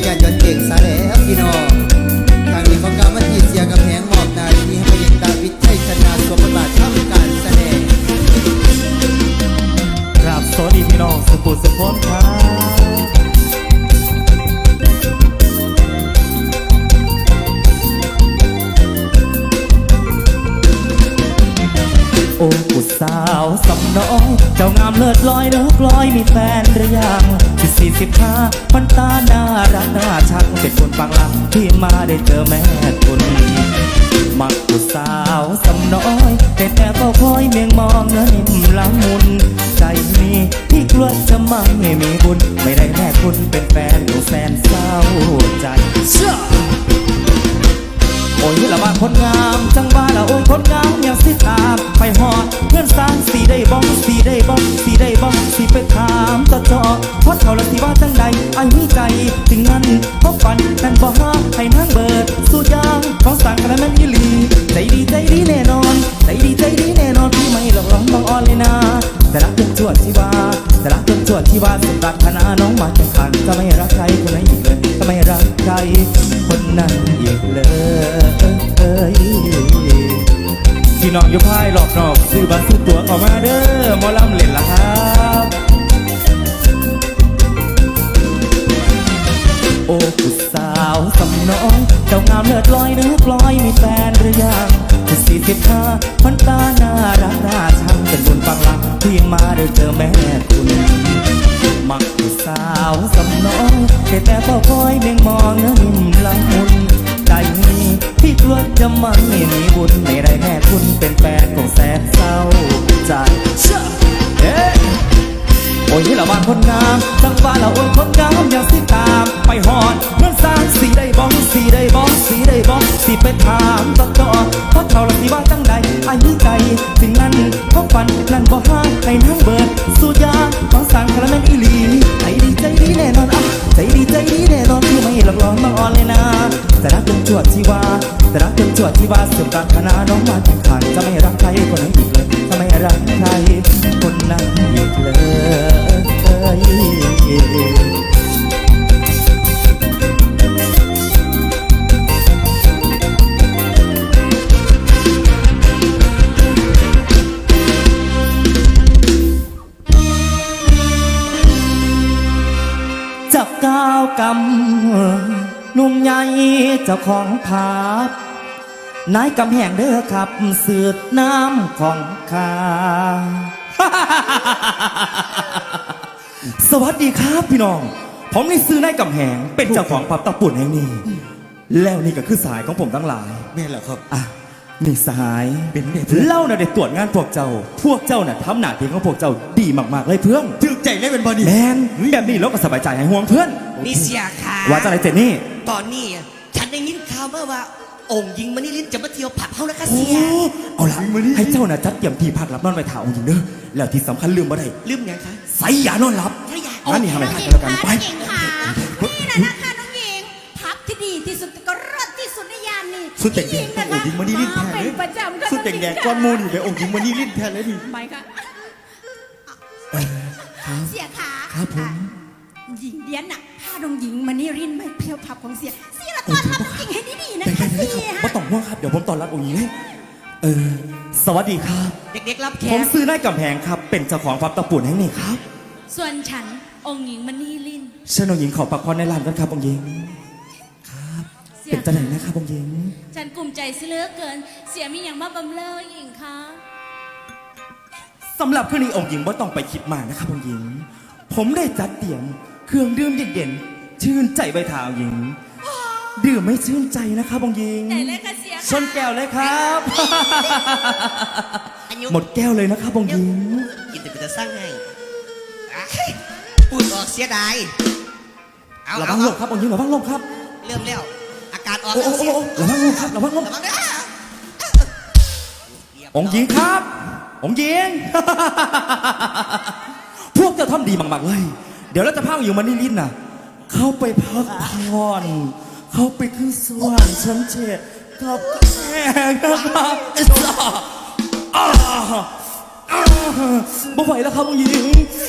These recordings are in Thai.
the. feel mad back banana. รักคณะน้องมาทุกขันจะไม่รักใครคนนั้นอีกเลยจะไม่รักใครคนนั้นอีกเลยก้าวกำหนุ่มใหญ่เจ้าของภาพ นายกำแหงเด้อครับสืดน้ำของข้าสวัสดีครับพี่น้อง ผมนี่ซื้อนายกำแหงเป็นเจ้าของผับตะปุ่นแห่งนี้ แล้วนี่ก็คือสายของผมทั้งหลายแม่นแล้วครับอะนี่สหายเป็นไงเพื่อนเล่าน่ะได้ตรวจงานพวกเจ้า พวกเจ้าน่ะทำหน้าที่ของพวกเจ้าดีมากๆเลยเพื่อนถึกใจเลยเป็นบอดี้แมนแบบนี้เราก็สบายใจให้ห่วงเพื่อนนี่เสียขาว่าจะอะไรเจนนี่ตอนนี้ฉันได้ยินข่าวมาว่า องค์หญิงมณีลินจะมาเที่ยวผับเฮาแล้วก็โอ้เสีย เอาละให้เจ้าน่ะจัดเตรียมที่พักรับนอนไปถาองค์หญิงเด้อแล้วที่สำคัญลืมบ่ได้ลืมยังคะใส่ยานอนหลับใส่ยางั้นนี่ทำไมพลาดกันแล้วกันไปน้องหญิงค่ะนี่นะนะคะน้องหญิงพับที่ดีที่สุดก็รสที่สุดในยามนี้สุดแต่งแดงพี่โอ้ยยิงมานี่ลิ้นแทนเป็เลยนประจำค่ะสุดแต่งแดงก้อนมูนี่เดี๋ยวองค์หญิงมานี่ลิ้นแทนเลยดิไหมคะเสียขาครับผมหญิงเดียนน่ะถ้าน้องหญิงมานี่รินไม่เพียวพับของเสียเสียละ ตอนทำหญิงให้ดีๆนะคะเสียไม่ต้องห่วงครับ เดี๋ยวผมต้อนรับองค์หญิงให้เออ สวัสดีครับ เด็กๆรับแขผมกซื้อนายกำแพงครับ เป็นเจ้าของพับตะปุ่นแห่งนี้ครับส่วนฉันองค์หญิงมานี่รินเชิญองค์หญิงขอพักผ่อนในร้านกันครับองค์หญิงเสียเป็นจะไหน่งนะครับองค์หญิง ฉันกลุ่มใจเสียเหลือเกิน เสียมีอย่างมาบำเรอหญิงคะสำหรับคืนนี้องค์หญิงว่าต้องไปคิดมากนะครับองค์หญิง ผมได้จัดเตรียมเครื่องดื่มเย็นๆชื่นใจใบทางหญิง ดื่มไม่ชื่นใจนะครับองค์หญิงไหนเลยค่ะเสียชนแก้วเลยครับ อายุหมดแก้วเลยนะครับองค์หญิงกินแต่กูจะสร้างให้อะพูดออกเสียดายเอาระวัเอางลเอามครับองค์หญิงระวังลมครับเริ่มแล้ว อากาศออกโอ้แล้วโอ้เสียโอ้ระวังลมครับระวังลมระวังนะองค์หญิงครับองค์หญิง พวกเจ้าทำดีมากๆเลย เดี๋ยวเราจะพาอยู่มานี่ลินน่ะเข้าไปพักผ่อน เขาไปขึ้นสวรรค์ชั้นเจ็ดกับแม่นะครับไอ่าอ่าบ่ไหวแล้วครับองค์หญิง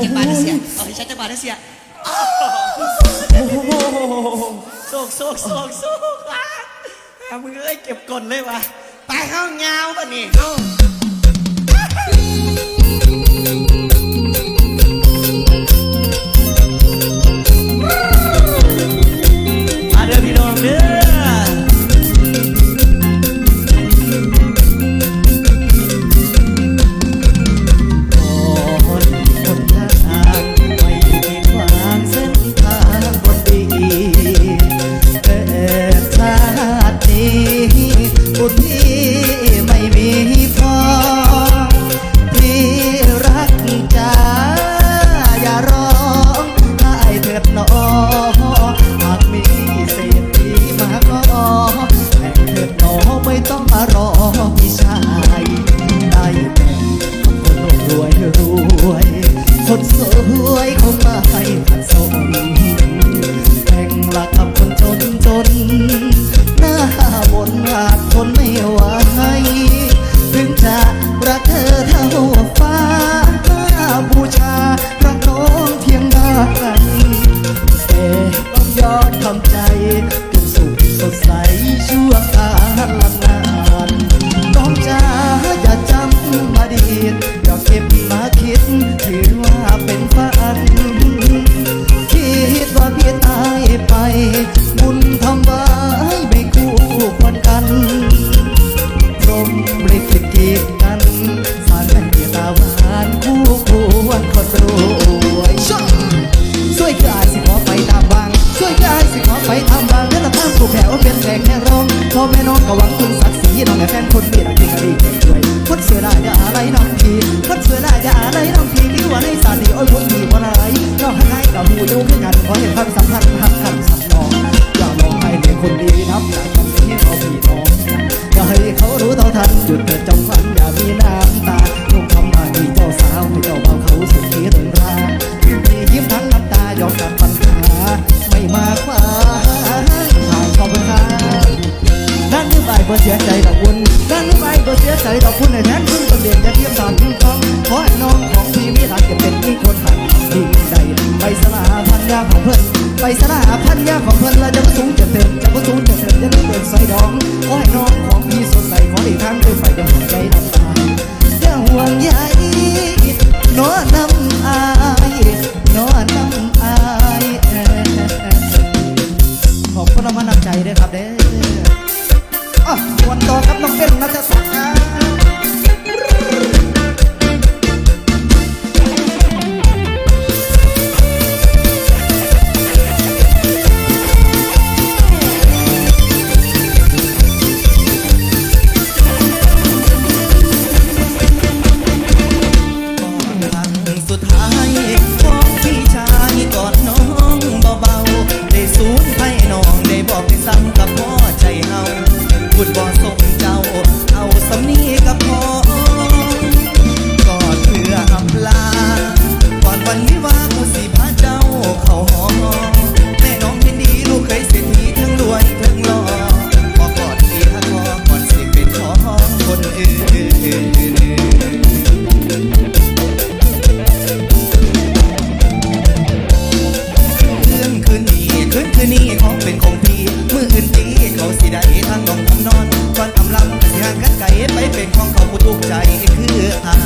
กินบาดเสียเอาให้ฉันจะบาดเสียโอ้โหโศกโศกโศกโศกอะเอามึงเอ้ยเก็บกลเลยวะไปเข้าเงาป่ะนี่เอามา คื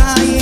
สุ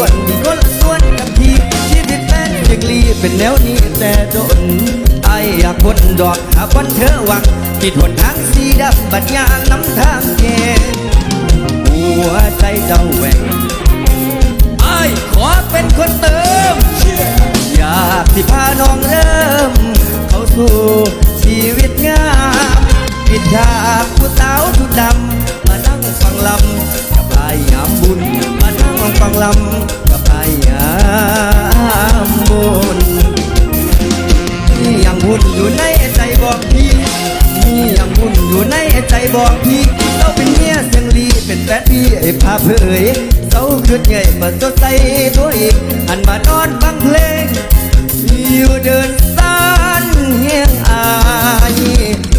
วนคนละส่วนกันทีชีวิตแม่เอยากลีเป็นแนวนี้แต่โดนไออยากพ้นดอกหาบอนเธอหวังติดหนทางสีดำบัดยางน้ำทางเกหัวใจเจ้าแหวงไอขอเป็นคนเติม อยากที่พาน้องเริ่ม เข้าสู่ชีวิตงามปิดฉากผู้สาวทุดดำมานั่งฟังลำกับไอ้ยามบุญมั องฟังลำกับไอ้ยามบุญนี่ยังหุ่นอยู่ในใจบอกพี่นี่ยังหุ่นอยู่ในใจบอกพี่เราเป็นเมียเสียงลีเป็นแฟนพี่ไอ้พาเผยเขาขึ้นไงมาตัวใจตัวเองหันมานอนฟังเพลงอยู่เดินสานเฮียงอาย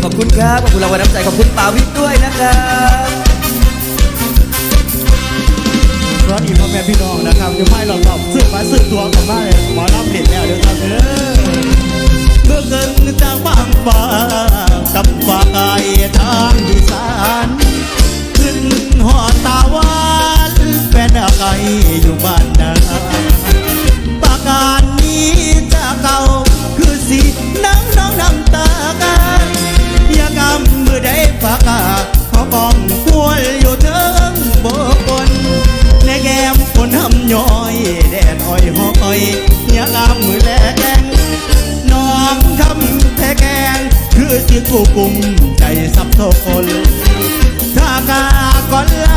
ขอบคุณครับขอบคุณเรางวัลน้ำใจขอบคุณป่าวิทย์ด้วยนะครับ ร้อนอีกพ่อแม่พี่น้องนะครับจะไม่หลอกหลอกสื้อบมาสื้อตัวกับบ้านเลยหมอรับเด็ดแล้วเดี๋ยวทำเด้อเมื่อเงินจากบางฝากับฝ่ายทางดีสานขึ้นหอตาวันเป็นอะไรอยู่บ้านนาปาการนี้จะเก่าคือสีน้ำน้องน้ำตากันอย่ากำมือได้ฝากาขอกองควรอยู่เธอ ย้อยแดดอ่อยห้อยยาลมมือแลงน้องทำแต่แกง คือที่กูกุมใจสับโซคนถ้ากาก่อนล